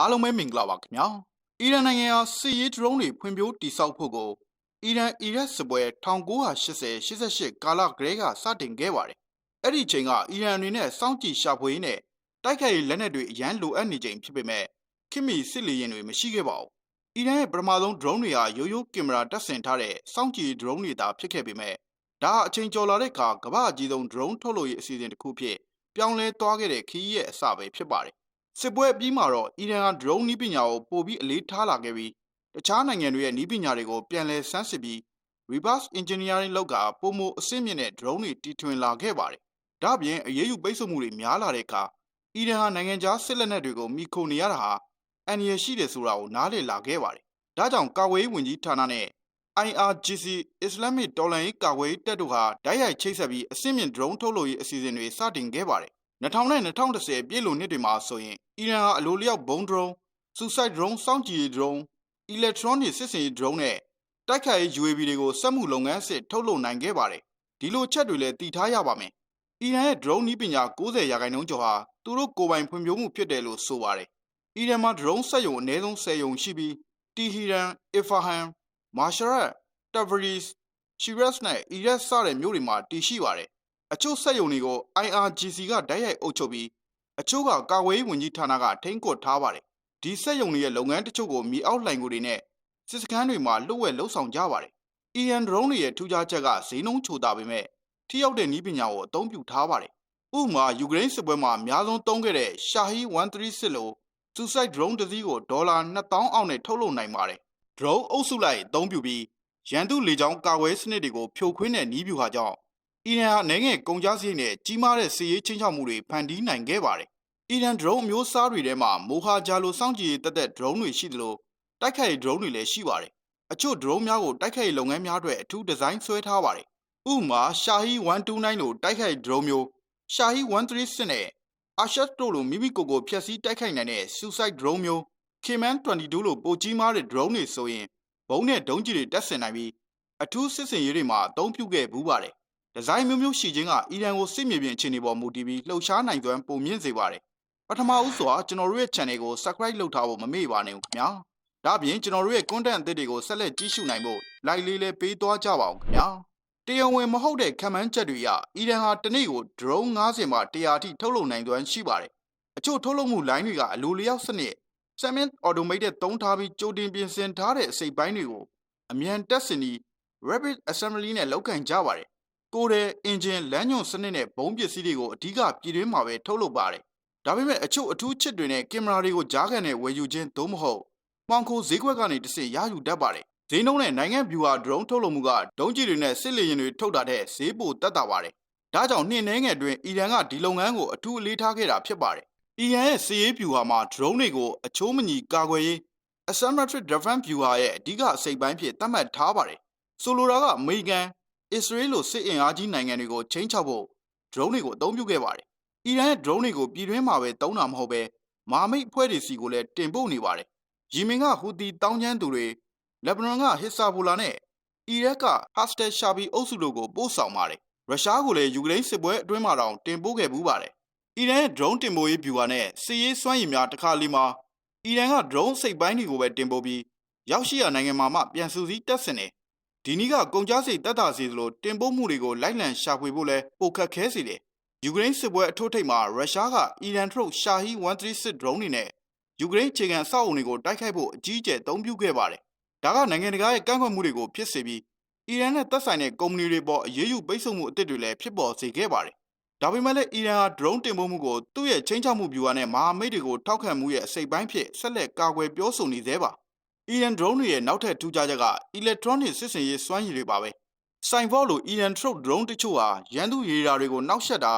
အားလုံးပဲမင်္ဂလာပါခင်ဗျာအီရန်နိုင်ငံဟာစစ်ရေးဒရုန်းတွေဖွံ့ဖြိုးတည်ဆောက်ဖို့ကိုအီရန်အီရတ်စစ်ပွဲ1980-88ကာလကလေးကစတင်ခဲ့ပါတယ်အဲ့ဒီချိန်ကအီရန်အနေနဲ့စောင့်ကြည့်ရှာဖွေရေးနဲ့တိုက်ခိုက်ရေးလက်နက်တွေအရန်လိုအပ်နေချိန်ဖြစ်ပေမဲ့ခင်မီစစ်လေယာဉ်တွေမရှိခဲ့ပါဘူးအီရန်ရဲ့ပထမဆုံးဒရုန်းတွေဟာရိုးရိုးကင်မရာတပ်ဆင်ထားတဲ့စောင့်ကြည့်ဒရုန်းတွေသာဖြစ်ခဲ့ပေမဲ့ဒါဟာအချိန်ကျော်လာတဲ့အခါကမ္ဘာအကြီးဆုံးဒရုန်းထုတ်လုပ်ရေးအစီအစဉ်တစ်ခုဖြစ်ပြောင်းလဲသွားခဲ့တဲ့ခီးရဲ့အစပဲဖြစ်ပါတယ် စစ်ပွဲအပြီးမှာတော့အီရန်က drone နည်းပညာကိုပိုပြီးအလေးထားလာခဲ့ပြီးတခြားနိုင်ငံတွေရဲ့နည်းပညာတွေကိုပြန်လည်ဆန်းစစ်ပြီး reverse engineering လောက်ကပုံမအဆင့်မြင့်တဲ့ drone တွေတီထွင်လာခဲ့ပါတယ်။ဒါ့အပြင်အရေးယူပိတ်ဆို့မှုတွေများလာတဲ့အခါအီရန်ဟာနိုင်ငံခြားစစ်လက်နက်တွေကိုမိခိုနေရတာဟာအန္တရာယ်ရှိတယ်ဆိုတာကိုနားလည်လာခဲ့ပါတယ်။ဒါကြောင့်ကာကွယ်ရေးဝန်ကြီးဌာနနဲ့ IRGC Islamic တော်လှန်ရေးကာကွယ်ရေးတပ်တို့ဟာဓာတ်ရိုက်ချိတ်ဆက်ပြီးအဆင့်မြင့် drone ထုတ်လုပ်ရေးအစီအစဉ်တွေစတင်ခဲ့ပါတယ် 2000နဲ့2010ပြည့်လိုနှစ်တွေမှာဆိုရင်အီရန်ဟာအလိုလျောက်ဘုံဒရုန်း suicide drone စောင့်ကြည့်ရေး drone electronic စစ်စင်ရေး drone နဲ့တိုက်ခိုက်ရေး UAV တွေကိုစက်မှုလုပ်ငန်းစစ်ထုတ်လုပ်နိုင်ခဲ့ပါတယ်ဒီလိုချက်တွေလည်းတည်ထားရပါမယ်အီရန်ရဲ့ drone နည်းပညာ90ရာခိုင်နှုန်းကျော်ဟာသူတို့ကိုယ်ပိုင်ဖွံ့ဖြိုးမှုဖြစ်တယ်လို့ဆိုပါတယ်အီရန်မှာ drone စက်ရုံအနည်းဆုံး10ရုံရှိပြီးတီဟီရန်အီဖာဟန်မာရှရတ်တဗရီစ်ရှီရက်စ်နဲ့အီရတ်စတဲ့မြို့တွေမှာတည်ရှိပါတယ် အချို့စက်ရုံတွေကို IRGC ကတိုက်ရိုက်အုပ်ချုပ်ပြီးအချို့ကကာကွယ်ရေးဝန်ကြီးဌာနကထိန်းကွပ်ထားပါတယ်။ဒီစက်ရုံတွေရဲ့လုပ်ငန်းတချို့ကိုမြေအောက်လှိုင်ကိုတွေနဲ့စစ်စခန်းတွေမှာလှုပ်ဝက်လှုပ်ဆောင်ကြပါတယ်။ EN drone တွေရဲ့ထူးခြားချက်ကဈေးနှုန်းချိုတာပေမဲ့ထိရောက်တဲ့နည်းပညာကိုအသုံးပြုထားပါတယ်။ဥပမာယူကရိန်းစစ်ပွဲမှာအများဆုံးသုံးခဲ့တဲ့ Shahi 136လို့ suicide drone တစ်စီးကိုဒေါ်လာ2000အောက်နဲ့ထုတ်လုပ်နိုင်ပါတယ်။ drone အုပ်စုလိုက်အသုံးပြုပြီးရန်သူလေကြောင်းကာကွယ်စနစ်တွေကိုဖြိုခွင်းတဲ့နည်းဗျူဟာကြောင့် အီရန်ဟာနိုင်ငံကုန်ကျစရိတ်နဲ့ကြီးမားတဲ့စစ်ရေးချင်းချောက်မှုတွေဖန်တီးနိုင်ခဲ့ပါတယ်။အီရန် drone အမျိုးအစားတွေထဲမှာမိုဟာဂျာလိုစောင့်ကြည့်ရေးတက်တဲ့ drone တွေရှိသလိုတိုက်ခိုက်ရေး drone တွေလည်းရှိပါတယ်။အချို့ drone များကိုတိုက်ခိုက်ရေးလုပ်ငန်းများအတွက်အထူးဒီဇိုင်းဆွဲထားပါတယ်။ဥပမာ Shahi 129လိုတိုက်ခိုက်ရေး drone မျိုး Shahi 136နဲ့ Arshad တို့လိုမိမိကိုယ်ကိုဖျက်ဆီးတိုက်ခိုက်နိုင်တဲ့ suicide drone မျိုး Keman 22လိုပိုကြီးမားတဲ့ drone တွေဆိုရင်ဘုံနဲ့ဒုံးကျည်တွေတက်ဆင်နိုင်ပြီးအထူးစစ်စင်ရေးတွေမှာအသုံးပြုခဲ့ဘူးပါတယ် ဒီဇိုင်းမျိုးမျိုးရှိခြင်းကအီရန်ကိုစစ်မြေပြင်အခြေအနေပေါ်မူတည်ပြီးလှုပ်ရှားနိုင်စွမ်းပုံမြင့်စေပါတယ်။ပထမဦးစွာကျွန်တော်တို့ရဲ့ channel ကို subscribe လုပ်ထားဖို့မမေ့ပါနဲ့ခင်ဗျာ။ဒါ့အပြင်ကျွန်တော်တို့ရဲ့ content အသစ်တွေကိုဆက်လက်ကြည့်ရှုနိုင်ဖို့ like လေးလေးပေးသွားကြပါအောင်ခင်ဗျာ။တရားဝင်မဟုတ်တဲ့ခံမှန်းချက်တွေအရအီရန်ဟာတနေ့ကို drone 90မှ100အထိထုတ်လုပ်နိုင်စွမ်းရှိပါတယ်။အချို့ထုတ်လုပ်မှု line တွေကအလိုလျောက်စနစ် semi automated သုံးထားပြီးကြိုတင်ပြင်ဆင်ထားတဲ့အစိပ်ပိုင်းတွေကိုအမြန်တက်စင်ပြီး rapid assembly နဲ့လောက်ကင်ကြပါတယ် ကိုယ်တဲ့အင်ဂျင်လမ်းညွန်စနစ်နဲ့ဘုံပစ္စည်းတွေကိုအဓိကပြည်တွင်းမှာပဲထုတ်လုပ်ပါတယ်။ဒါပေမဲ့အချို့အထူးချစ်တွေနဲ့ကင်မရာတွေကိုကြားခံနဲ့ဝယ်ယူခြင်းသို့မဟုတ်မှောင်ခိုဈေးကွက်ကနေတစ်ဆင့်ရယူတတ်ပါတယ်။ဈေးနှုန်းနဲ့နိုင်ငံဗျူဟာဒရုန်းထုတ်လုပ်မှုကဒုံးကျည်တွေနဲ့စစ်လေယာဉ်တွေထုတ်တာတဲ့ဈေးပိုတက်တာပါတယ်။ဒါကြောင့်နှင်းနှဲငယ်တွင်အီရန်ကဒီလုပ်ငန်းကိုအထူးအလေးထားခဲ့တာဖြစ်ပါတယ်။အီရန်ရဲ့စစ်ရေးဗျူဟာမှာဒရုန်းတွေကိုအချိုးမညီကာကွယ်ရေး asymmetric defense ဗျူဟာရဲ့အဓိကအစိပ်ပိုင်းဖြစ်သတ်မှတ်ထားပါတယ်။ဆိုလိုတာကအမေရိကန် အစ္စရေးလိုစစ်အင်အားကြီးနိုင်ငံတွေကိုချိန်ချောက်ဖို့ drone တွေကိုအသုံးပြုခဲ့ပါတယ်။အီရန်ရဲ့ drone တွေကိုပြည်တွင်းမှာပဲသုံးတာမဟုတ်ပဲမာမိတ်အဖွဲ့တွေစီကိုလည်းတင်ပို့နေပါတယ်။ယီမင်ကဟူသီတောင်းကျမ်းသူတွေလက်ဘနွန်ကဟစ်ဆာဘူလာနဲ့အီရတ်ကဟာစတယ်ရှာဘီအုပ်စုတို့ကိုပို့ဆောင်ပါတယ်။ရုရှားကလည်းယူကရိန်းစစ်ပွဲအတွင်းမှာတောင်တင်ပို့ခဲ့ဘူးပါတယ်။အီရန်ရဲ့ drone တင်ပို့ရေးဗျူဟာနဲ့စစ်ရေးစွမ်းရည်များတစ်ခါလီမှာအီရန်က drone စိတ်ပိုင်းတွေကိုပဲတင်ပို့ပြီးရောက်ရှိရာနိုင်ငံမှာမှပြန်စုစည်းတက်ဆင်တယ် ဒီနည်းကကုန်ကြစိတ်တက်တာစီသလိုတင်ပို့မှုတွေကိုလိုက်လံရှာဖွေဖို့လဲပိုခက်ခဲစေတယ်။ယူကရိန်းစစ်ပွဲအထိုးထိပ်မှာရုရှားကအီရန်ထုတ်ရှာဟီ136 drone တွေနဲ့ယူကရိန်းခြေခံအဆောက်အုံတွေကိုတိုက်ခိုက်ဖို့အကြီးအကျယ်သုံးပြုခဲ့ပါတယ်။ဒါကနိုင်ငံတကာရဲ့ကန့်ကွက်မှုတွေကိုဖြစ်စေပြီးအီရန်နဲ့သက်ဆိုင်တဲ့ကုမ္ပဏီတွေပေါ်အရေးယူပိတ်ဆို့မှုအသစ်တွေလည်းဖြစ်ပေါ်စေခဲ့ပါတယ်။ဒါပေမဲ့လည်းအီရန်ဟာ drone တင်ပို့မှုကိုသူ့ရဲ့ချင်းချောက်မှုဗျူဟာနဲ့မဟာမိတ်တွေကိုထောက်ခံမှုရဲ့အစိပ်ပိုင်းဖြစ်ဆက်လက်ကာကွယ်ပြောဆိုနေသေးပါ။ Iran drone တွေရဲ့နောက်ထပ်ထူးခြားချက်က electronic စစ်စင်ရေးစွမ်းရည်တွေပါပဲ။စိုင်ဖော့လို Iran throat drone တချို့ဟာ ရန်သူရေဒါတွေကိုနှောက်ယှက်တာ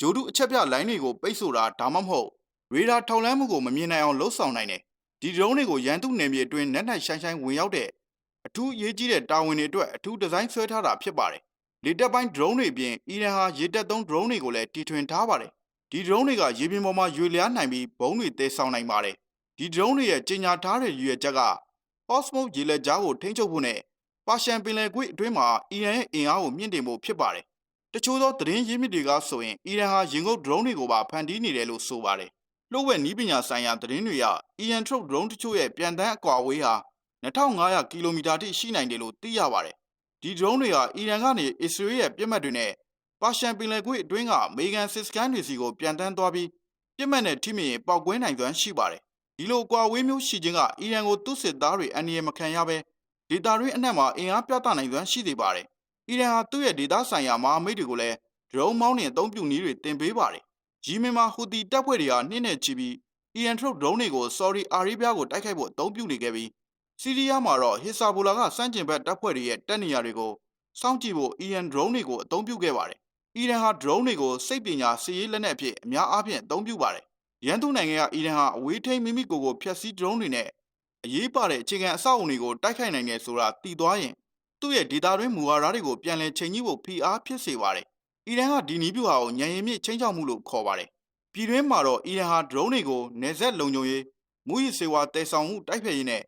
ဂျိုဒုအချက်ပြလိုင်းတွေကို ပိတ်ဆို့တာ ဒါမှမဟုတ် ရေဒါထောက်လန်းမှုကို မမြင်နိုင်အောင်လှုပ်ဆောင်နိုင်တယ်။ဒီ drone တွေကို ရန်သူနယ်မြေအတွင်း နက်နက်ရှိုင်းရှိုင်းဝင်ရောက်တဲ့ အထူးအရေးကြီးတဲ့ တာဝန်တွေအတွက် အထူးဒီဇိုင်းဆွဲထားတာဖြစ်ပါတယ်။လေတပ်ပိုင်း drone တွေအပြင် Iran ဟာ ရေတပ်သုံး drone တွေကိုလည်း တီထွင်ထားပါတယ်။ဒီ drone တွေက ရေပြင်ပေါ်မှာ ရွေလျားနိုင်ပြီးဘုံတွေတည်ဆောင်နိုင်ပါတယ်။ဒီ drone တွေရဲ့ ကြီးညာထားတဲ့ ရည်ရွယ်ချက်က Osmos ရေလက်ကြားကိုထိန်းချုပ်ဖို့နဲ့ပါရှန်ပင်လယ်ကွေ့အတွင်းမှာအီရန်ရဲ့အင်အားကိုမြင့်တင်ဖို့ဖြစ်ပါတယ်။တချို့သောသတင်းရင်းမြစ်တွေကဆိုရင်အီရန်ဟာရင်ငုတ် drone တွေကိုပါဖန်တီးနေတယ်လို့ဆိုပါတယ်လှုပ်ဝက်နီးပညာဆိုင်ရာသတင်းတွေအရအီရန်ထုတ် drone တချို့ရဲ့ပြန်တန်းအကွာအဝေးဟာ2500ကီလိုမီတာထိရှိနိုင်တယ်လို့သိရပါတယ်။ဒီ drone တွေဟာအီရန်ကနေအစ္စရေးရဲ့ပြစ်မှတ်တွေနဲ့ပါရှန်ပင်လယ်ကွေ့အတွင်းကအမေရိကန်စစ်စခန်းတွေစီကိုပြန်တန်းသွားပြီးပြစ်မှတ်နဲ့ထိမိရင်ပောက်ကွဲနိုင်စွမ်းရှိပါတယ်။ ဒီလိုအကွာအဝေးမျိုးရှိခြင်းကအီရန်ကိုသူ့စစ်သားတွေအန္တရာယ်မခံရဘဲဒေတာရင်းအနှံ့မှာအင်အားပြသနိုင်စွမ်းရှိသေးပါတယ်။အီရန်ဟာသူ့ရဲ့ဒေတာဆိုင်ရာမဟာမိတ်တွေကိုလည်း drone မောင်းနှင်အသုံးပြုနည်းတွေတင်ပေးပါတယ်။ယီမင်မှာဟူတီတပ်ဖွဲ့တွေဟာနှင်းနဲ့ချီပြီးအီရန်ထုတ် drone တွေကို Saudi Arabia ကိုတိုက်ခိုက်ဖို့အသုံးပြုနေခဲ့ပြီးစီးရီးယားမှာတော့ဟစ်ဆာဘူလာကစန့်ကျင်ဘက်တပ်ဖွဲ့တွေရဲ့တပ်နေရာတွေကိုစောင့်ကြည့်ဖို့အီရန် drone တွေကိုအသုံးပြုခဲ့ပါတယ်။အီရန်ဟာ drone တွေကိုစိတ်ပညာစီးရေးလက်နက်အဖြစ်အများအားဖြင့်အသုံးပြုပါတယ်။ ရန်သူနိုင်ငံကအီရန်ဟာအဝေးထိန်းမိမိကိုယ်ကိုဖျက်ဆီး drone တွေနဲ့အရေးပါတဲ့အခြေခံအဆောက်အုံတွေကိုတိုက်ခိုက်နိုင်တယ်ဆိုတာသိသွားရင်သူ့ရဲ့ဒေတာတွင်းမူဝါဒတွေကိုပြန်လည်ချိန်ညှိဖို့ဖိအားဖြစ်စေပါတယ်။အီရန်ကဒီနီးပြူဟာကိုညံရင်မြင့်ချင်းချောက်မှုလို့ခေါ်ပါတယ်။ပြည်တွင်းမှာတော့အီရန်ဟာ drone တွေကိုနေဆက်လုံခြုံရေးမူရစ်စေဝါတည်ဆောင်မှုတိုက်ဖျက်ရေးနဲ့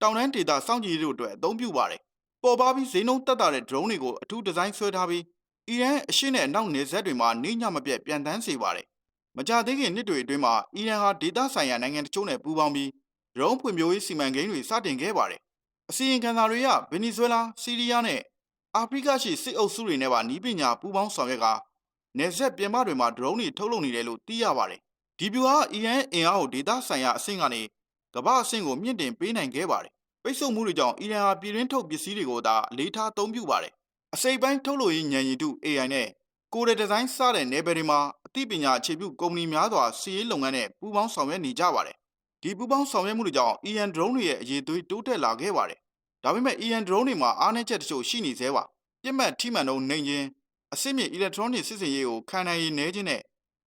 တောင်တန်းဒေတာစောင့်ကြည့်ရေးတို့အတွက်အသုံးပြုပါတယ်။ပေါ်ပါပြီးဈေးနှုန်းတက်တာတဲ့ drone တွေကိုအထူးဒီဇိုင်းဆွဲထားပြီးအီရန်ရဲ့အရှေ့နဲ့အနောက်နေဆက်တွေမှာနေညမပြတ်ပြန်တန်းစေပါတယ်။ မကြသေးခင်နှစ်တွေအတွင်းမှာအီရန်ဟာဒေတာဆိုင်ရာနိုင်ငံတချို့နဲ့ပူးပေါင်းပြီး drone ဖွံ့ဖြိုးရေးစီမံကိန်းတွေစတင်ခဲ့ပါတယ်။အစီရင်ခံစာတွေကဗင်နီဇွဲလား၊ဆီးရီးယားနဲ့အာဖရိကရှိစစ်အုပ်စုတွေနဲ့ပါနီးပညာပူးပေါင်းဆောင်ရွက်ကာနေဆက်ပြင်ပတွေမှာ drone တွေထုတ်လုပ်နေတယ်လို့သိရပါတယ်။ဒီဗျူဟာအီရန်အင်အားကိုဒေတာဆိုင်ရာအဆင့်ကနေကမ္ဘာအဆင့်ကိုမြင့်တင်ပေးနိုင်ခဲ့ပါတယ်။ပိတ်ဆို့မှုတွေကြောင့်အီရန်ဟာပြည်တွင်းထုတ်ပစ္စည်းတွေကိုသာအလေးထားအသုံးပြုပါတယ်။အစိပ်ပိုင်းထုတ်လုပ်ရေးဉာဏ်ရည်တု AI နဲ့ ကိုယ်ရဒီဇိုင်းစတဲ့နယ်ပယ်တွေမှာအသိပညာအခြေပြုကုမ္ပဏီများစွာစီးရေးလုပ်ငန်းနဲ့ပူးပေါင်းဆောင်ရွက်နေကြပါတယ်။ဒီပူးပေါင်းဆောင်ရွက်မှုတွေကြောင့် EN drone တွေရဲ့အရေးသွေးတိုးတက်လာခဲ့ပါတယ်။ဒါပေမဲ့ EN drone တွေမှာအားနည်းချက်တချို့ရှိနေသေးပါ။ပြစ်မှတ်ထိမှန်တော့နိုင်ခြင်းအစစ်မြစ် electronic စစ်စင်ရေးကိုခံနိုင်ရည်နည်းခြင်းနဲ့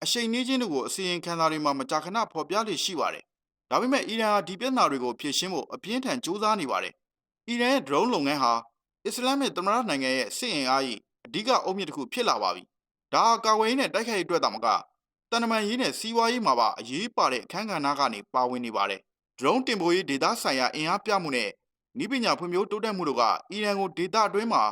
အရှိန်နှီးခြင်းတို့ကိုအစီရင်ခံစာတွေမှာမကြာခဏဖော်ပြလေ့ရှိပါတယ်။ဒါပေမဲ့အီရန်ဟာဒီပြဿနာတွေကိုဖြေရှင်းဖို့အပြင်းထန်ကြိုးစားနေပါတယ်။အီရန်ရဲ့ drone လုပ်ငန်းဟာအစ္စလာမစ်သမ္မတနိုင်ငံရဲ့စစ်အင်အား၏အဓိကအုတ်မြစ်တစ်ခုဖြစ်လာပါပြီ။ ဒါဟာကာဝေးနဲ့တိုက်ခိုက်ရေးအတွက်သာမကတန်တမန်ရေးနဲ့စီးပွားရေးမှာပါအရေးပါတဲ့အခန်းကဏ္ဍကနေပါဝင်နေပါတယ်။ drone တင်ပို့ရေးဒေတာဆိုင်ရာအင်အားပြမှုနဲ့ဤပညာဖွံ့ဖြိုးတိုးတက်မှုတို့ကအီရန်ကိုဒေတာအတွင်းမှာ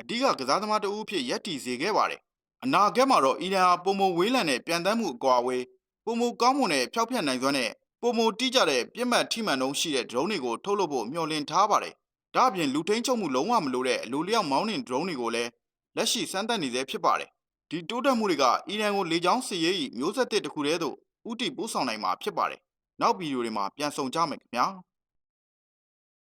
အဓိကကစားသမားတဦးဖြစ်ရပ်တည်စေခဲ့ပါတယ်။အနာဂတ်မှာတော့အီရန်ဟာပုံမဝေးလံတဲ့ပြန်တမ်းမှုအကွာအဝေးပုံမကောင်းမွန်တဲ့ဖျောက်ဖျက်နိုင်စွမ်းနဲ့ပုံမတိကျတဲ့ပြစ်မှတ်ထိမှန်နှုန်းရှိတဲ့ drone တွေကိုထုတ်လုပ်ဖို့မျှော်လင့်ထားပါတယ်။ဒါ့အပြင်လူထိန်းချုပ်မှုလုံးဝမလိုတဲ့အလိုလျောက်မောင်းနှင် drone တွေကိုလည်းလက်ရှိစမ်းသပ်နေသေးဖြစ်ပါတယ်။ ဒီတိုးတက်မှုတွေကအီရန်ကိုလေကြောင်းစစ်ရေး၏မျိုးဆက်သစ်တစ်ခုတည်းသို့ဥတီပို့ဆောင်နိုင်မှာဖြစ်ပါတယ်။နောက်ဗီဒီယိုတွေမှာပြန်ဆောင်ကြမယ်ခင်ဗျာ။